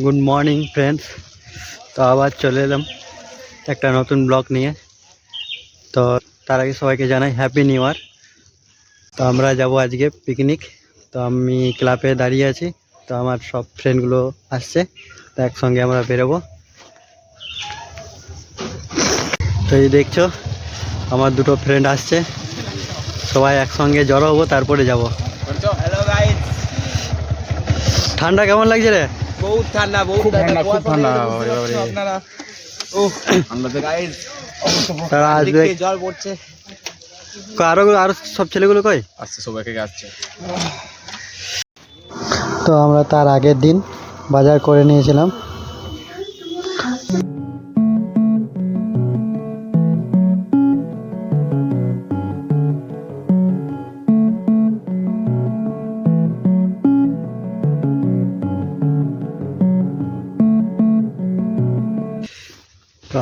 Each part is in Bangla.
গুড মর্নিং ফ্রেন্ডস তো আবার চলে এলাম একটা নতুন ব্লগ নিয়ে। তো তার আগে সবাইকে জানাই হ্যাপি নিউ ইয়ার তো আমরা যাব আজকে পিকনিক তো আমি ক্লাবে দাঁড়িয়ে আছি। তো আমার সব ফ্রেন্ডগুলো আসছে। তো একসঙ্গে আমরা বেরোবো। তো এই দেখছ আমার দুটো ফ্রেন্ড আসছে। সবাই একসঙ্গে জড়ো হব তারপরে যাব। ঠান্ডা কেমন লাগছে রে? বহুত ঠান্ডা বহুত ঠান্ডা, খুব ঠান্ডা। আপনারা। ও গাইস তারা আসবে। জল পড়ছে। আরও আরও সব ছেলেগুলো কই? আসছে সবাইকে আসছে। তো আমরা তার আগের দিন বাজার করে নিয়েছিলাম।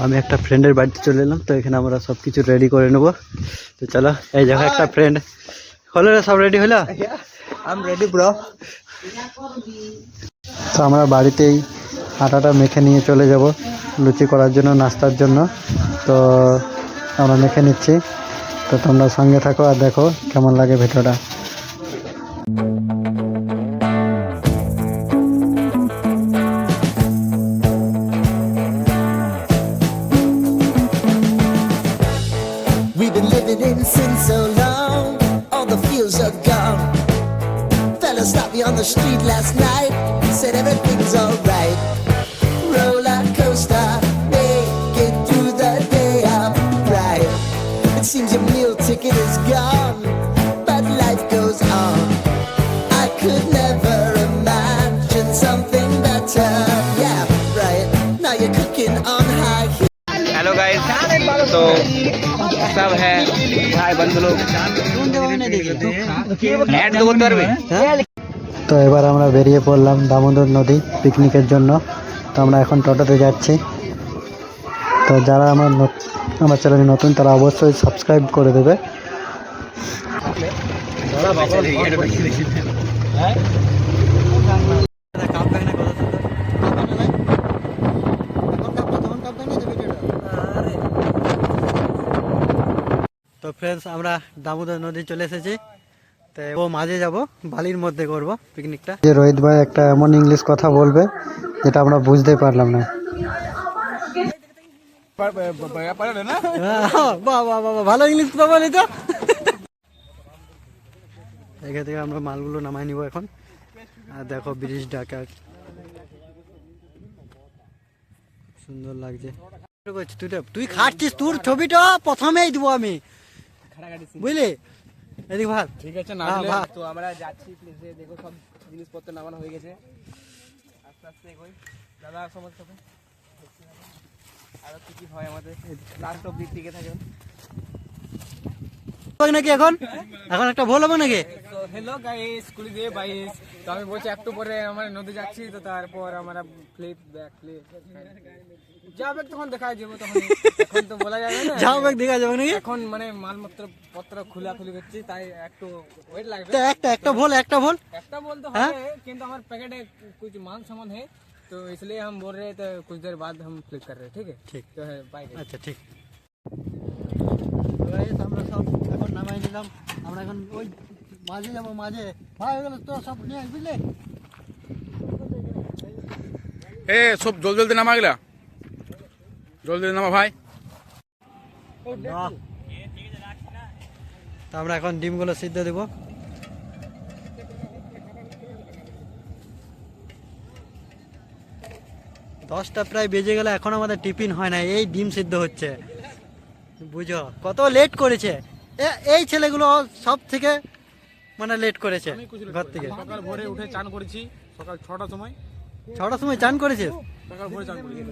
আমি একটা ফ্রেন্ডের বাড়িতে চলে এলাম তো এখানে আমরা সব কিছু রেডি করে নেব। তো চলো এই জায়গায় একটা ফ্রেন্ড হলো রে সব রেডি হলো? রেডি ব্রো তো আমরা বাড়িতেই আটাটা মেখে নিয়ে চলে যাব লুচি করার জন্য নাস্তার জন্য। তো আমরা মেখে নিচ্ছি। তো তোমরা সঙ্গে থাকো আর দেখো কেমন লাগে ভিডিওটা। the street last night said everything's alright. Roller coaster, make it through the day. I'm right. It seems your meal ticket is gone, but life goes on. I could never imagine something better. Yeah, right. Now you're cooking on high. तो सब है भाई बंधु लोग তো এবার আমরা বেরিয়ে পড়লাম দামোদর নদী পিকনিকের জন্য। তো আমরা এখন টোটোতে যাচ্ছি। তো যারা আমার আমার চ্যানেলে নতুন, তারা অবশ্যই সাবস্ক্রাইব করে দেবে। তো ফ্রেন্ডস আমরা দামোদর নদী চলে এসেছি। ও মাঝে যাব বালির মধ্যে করব পিকনিকটা যে রোহিত ভাই একটা এমন ইংলিশ কথা বলবে যেটা আমরা বুঝতে পারলাম না। বাহ বাহ বাহ ভালো ইংলিশ কথা বলি তো এখান থেকে আমরা মালগুলো নামাই নিব এখন। আর দেখো ব্রিজ ঢাকা। সুন্দর লাগছে। তুই তো- তুই খাচ্ছিস তোর ছবিটা প্রথমেই দিব আমি। বুঝলি? এদিক ভাত। ঠিক আছে না হ্যাঁ, তো আমরা যাচ্ছি প্লেসে দেখো সব জিনিসপত্র নামানো হয়ে গেছে। আস্তে আস্তে এগোই। দাদা সমস্ত আরও কি কি হয় আমাদের? লাস্ট অব্দি টিকে থাকবেন নাকি এখন? এখন একটা ভুল হবে নাকি? তো হ্যালো গাইস কুড়ি দিয়ে বাইশ তো আমি বলছি একটু পরে আমরা নদী যাচ্ছি তো তারপর আমরা ফ্লিপ ব্যাক ফ্লিপ যাবে তখন দেখা যাবে তখন এখন তো বলা যাবে না যাও ব্যাগ দেখা যাবে নাকি এখন মানে মালপত্র পত্র খোলা খুলি করছি তাই একটু ওয়েট লাগবে তো একটা একটা ভুল একটা ভুল একটা बोलते हाँ? हैं किंतु हमारे पैकेट है कुछ माल सामान है तो इसलिए हम बोल रहे थे कुछ देर बाद हम फ्लिप कर रहे हैं ठीक है ঠিক तो है बाय আচ্ছা ঠিক Guys, আমরা সব এখন নামাই নিলাম আমরা এখন ওই মাঝে যাবো মাঝে ভাই হয়ে গেল তো সব নিয়ে আয়, বুঝলে এ সব জল জলদি নামা গেলা জলদি নামা ভাই। তো আমরা এখন ডিমগুলো সিদ্ধ দেবো। দশটা প্রায় বেজে গেলে এখন আমাদের টিফিন হয় না এই ডিম সিদ্ধ হচ্ছে। বুঝো কত লেট করেছে। এ- এই ছেলেগুলো সব থেকে মানে লেট করেছে ঘর থেকে। সকাল ভোরে উঠে চান করেছি সকাল ছটার সময়। ছটার সময় চান করেছিস? সকাল ভোরে চান করেছি।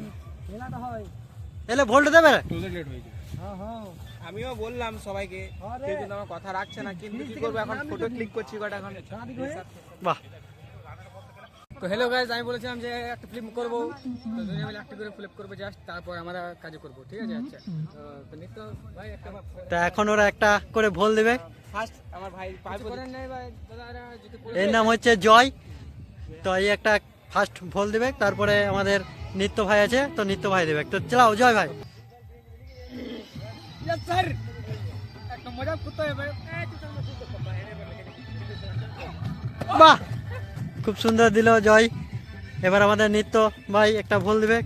এলে ভোল্ট দেবে? আমিও বললাম সবাইকে কেউ কিন্তু আমার কথা রাখছে না কিন্তু কি করব এখন ফটো ক্লিক করছি কটা এখন? বাহ। তো হ্যালো গাইজ আমি বলেছিলাম যে একটা ফিল্ম করব। তো দুজনে মিলে একটা করে ফ্লিপ করব জাস্ট তারপর আমরা কাজ করব ঠিক আছে? আচ্ছা। তো- নিত্য ভাই একটা তা এখন ওরা একটা করে ভোল দেবে। ফার্স্ট আমার ভাই পাঁচ করেন নাই ভাই দাদারা যদি এর নাম হচ্ছে জয়। তো এই একটা ফার্স্ট ভোল দেবে তারপরে আমাদের নিত্য ভাই আছে তো নিত্য ভাই দেবে। তো চালাও জয় ভাই। বাহ! খুব সুন্দর দিল জয়। এবার আমাদের নিত্য ভাই একটা ভুল দিবে।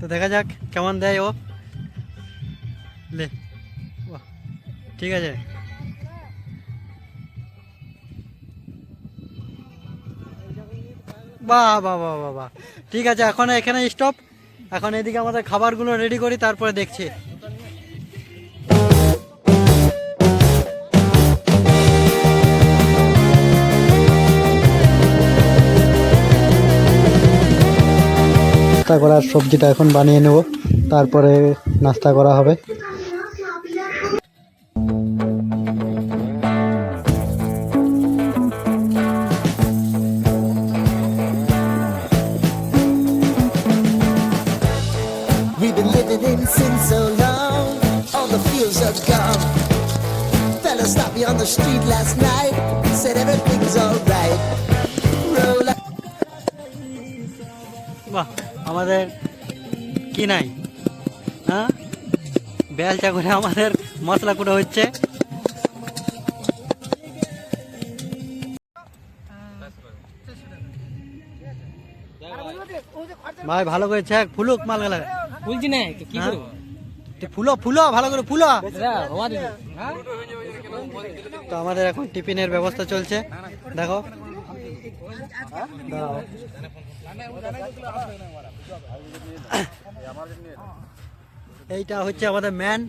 তো দেখা যাক কেমন দেয় ও। লে ঠিক আছে। বাহ বাহ বাহ বাহ বাহ। ঠিক আছে, এখন এখানে স্টপ এখন এদিকে আমাদের খাবারগুলো রেডি করি, তারপরে দেখছি। নাস্তা করার সবজিটা এখন বানিয়ে নেব, তারপরে নাস্তা করা হবে। Fields are gone. Fella stopped me on the street last night, said everything's alright. Roll up. বাহ আমাদের কি নাই হ্যাঁ বেলচা করে আমাদের মশলা কুটো হচ্ছে ভাই ভালো করে চেক ফুলুক মাল গেলা বলছি না কি হ্যাঁ? করব ফুলো ফুলো ভালো করে ফুলো। হ্যাঁ? তো আমাদের এখন টিফিনের ব্যবস্থা চলছে। দেখো। এইটা হচ্ছে আমাদের ম্যান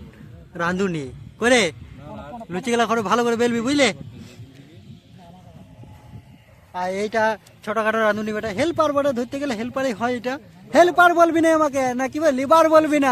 রাঁধুনি। করে লুচিগুলা করে ভালো করে বেলবি বুঝলে? আর এইটা ছোটখাটো রাঁধুনি বেটা। হেল্পার বটে ধরতে গেলে হেল্পারই হয় এটা। হেল্পার বলবি না আমাকে না কি বল লিবার বলবি না।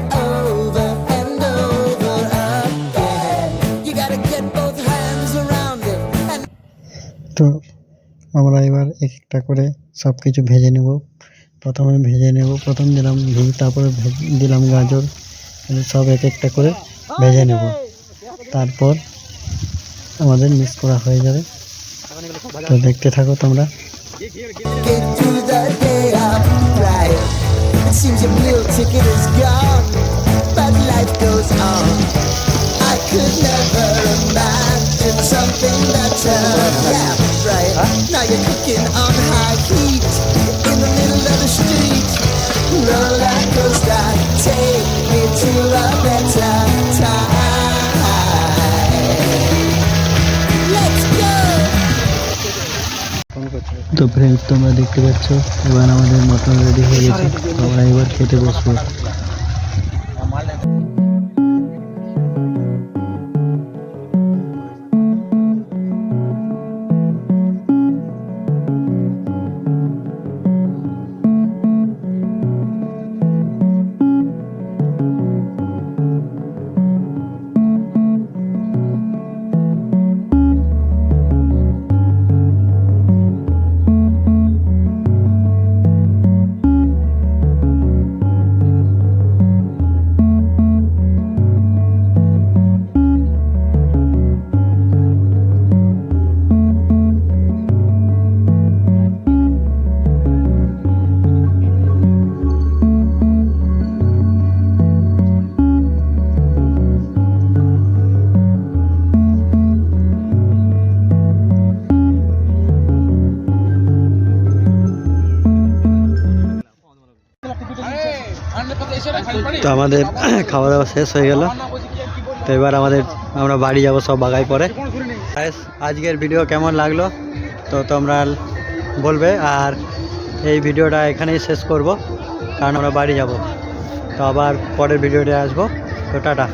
এক একটা করে সব কিছু ভেজে নেব। প্রথমে ভেজে নেব, প্রথম দিলাম ঘি, তারপরে দিলাম গাজর সব এক একটা করে ভেজে নেব। তারপর আমাদের মিক্স করা হয়ে যাবে। তো দেখতে থাকো তোমরা। But life goes on. I could never imagine something better. Yeah, right. Now you're cooking on high heat in the middle of the street. Roller coaster, take me to a better time. Let's go. তো ফ্রেন্ডস তোমরা দেখতে পাচ্ছ এবার আমাদের মটন রেডি হয়ে গেছে আমরা এবার খেতে বসবো তো আমাদের খাওয়া দাওয়া শেষ হয়ে গেল। তো এবার আমাদের, আমরা বাড়ি যাব সব বাগাই পরে। আজকের ভিডিও কেমন লাগল? তো তোমরা বলবে, আর এই ভিডিওটা এখানেই শেষ করব, কারণ আমরা বাড়ি যাব। তো আবার পরের ভিডিওটা আসব। তো টাটা।